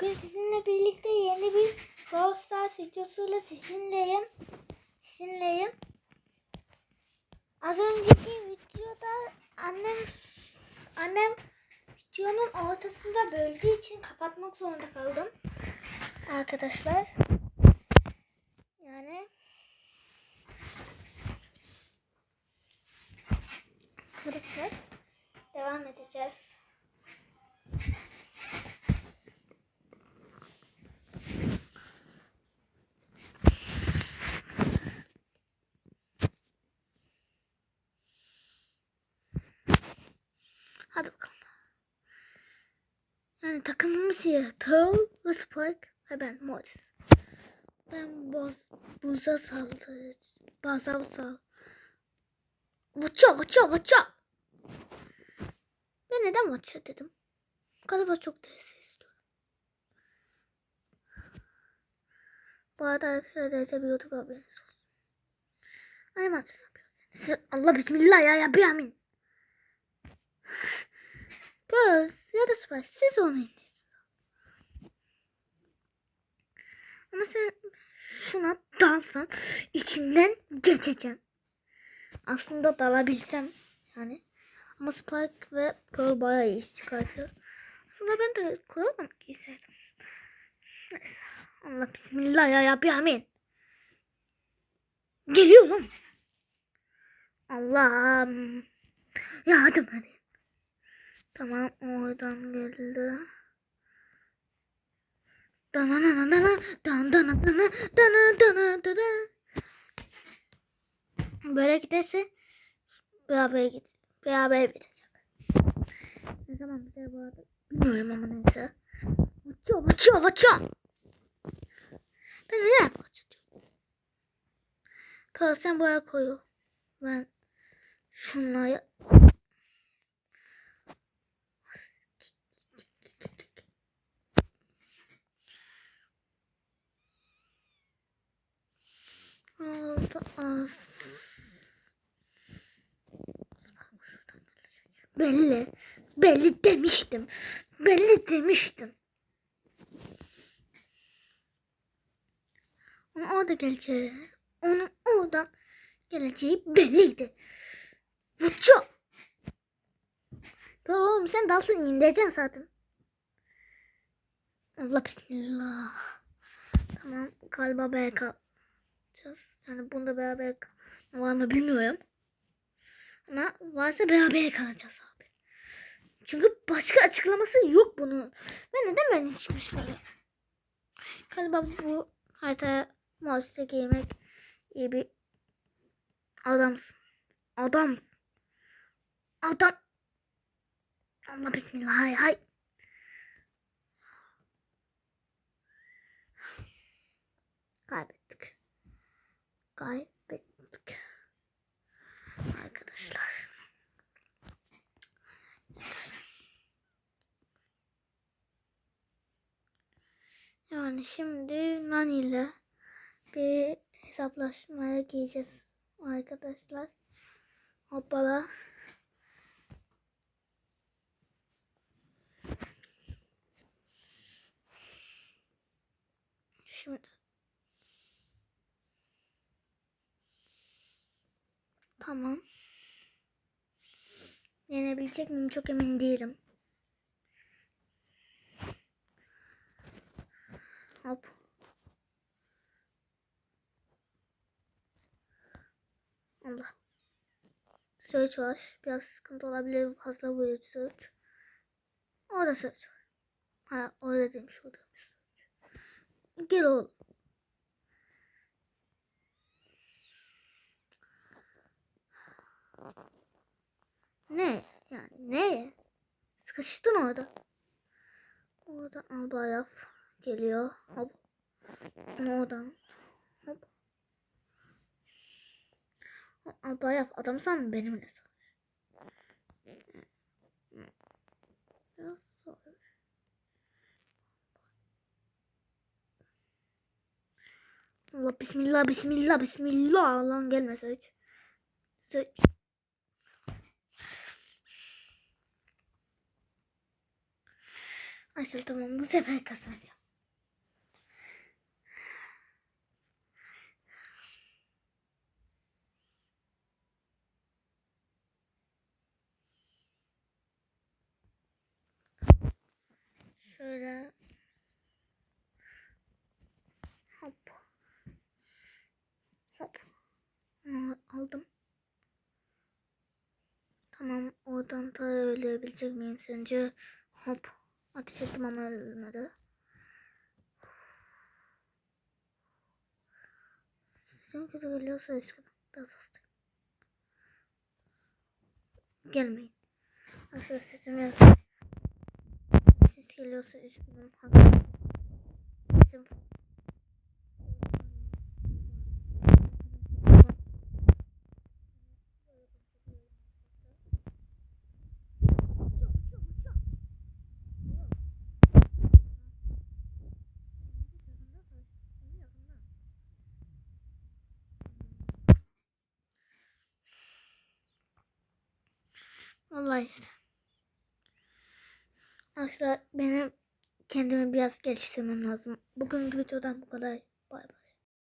Bugün sizinle birlikte yeni bir Brawl Stars videosuyla sizinleyim. Sizinleyim. Az önceki videoda annem annem videonun ortasında böldüğü için kapatmak zorunda kaldım. Arkadaşlar. Yani Arkadaşlar devam edeceğiz. Hadi bakalım. Yani takımımız ya. Pearl ve Spike ve ben Morris. Ben boz, buza saldı. Baza sal. Vaça vaça vaça. Ben neden vaça dedim? Galiba çok istiyorum. Bu arada arkadaşlar DS bir YouTube haberiniz olsun. Animasyon yapıyor. Allah bismillah ya ya bir amin. Ya da Spike siz onu indirin. Ama sen şuna dalsan içinden geçeceğim. Aslında dalabilsem yani. Ama Spike ve Pearl bayağı iyi çıkartıyor. Aslında ben de koyalım giyseydim. Neyse. Allah bismillah ya bir amin. Geliyor lan. Allah'ım. Yardım edin. Tamam oradan geldi. Dana dana dana dana dana dana dana dana dana. Böyle giderse beraber git beraber bitecek. Ne zaman biter bu arada bilmiyorum ama neyse. Vaça vaça vaça. Ben ne yapacağım? Sen buraya koy. Ben şunları Aldı az. Belli. Belli demiştim. Belli demiştim. Onun orada geleceği. Onun oradan geleceği belliydi. Vuçu. Ya oğlum sen dalsın indireceksin zaten. Allah bismillah. Tamam galiba B kalacağız. Yani bunda beraber var mı bilmiyorum. Ama varsa beraber kalacağız abi. Çünkü başka açıklaması yok bunun. Ve neden ben hiçbir şey Galiba bu haritaya Mouse'e giymek iyi bir adamsın. Adamsın. Adam. Allah bismillah hay hay. Kaybettik. Kaybettik. Arkadaşlar. Yani şimdi Nani ile bir hesaplaşmaya gireceğiz arkadaşlar. Hoppala. Şimdi Tamam. Yenebilecek miyim çok emin değilim. Hop. Allah. Search var. Biraz sıkıntı olabilir. Fazla vuruyor search. Orada search var. Ha orada demiş orada. Gel oğlum. Ne? Yani ne? Sıkıştın orada. Oradan albayaf geliyor. Hop. Oradan. Hop. Albayaf adam san benimle savaş. Allah bismillah bismillah bismillah lan gelmese hiç. Hiç. Aşıl tamam bu sefer kazanacağım. Şöyle hop hop aldım. Tamam oradan da ölebilecek miyim sence? Hop ateş ettim ama ölmedi. Sesim kötü geliyorsa üzgünüm. Biraz hastayım. Gelmeyin. Aşağı sesim biraz Geliyorsa üzgünüm. Hakkım. Sesim Vallahi işte. Arkadaşlar benim kendimi biraz geliştirmem lazım. Bugünkü videodan bu kadar. Bay bay.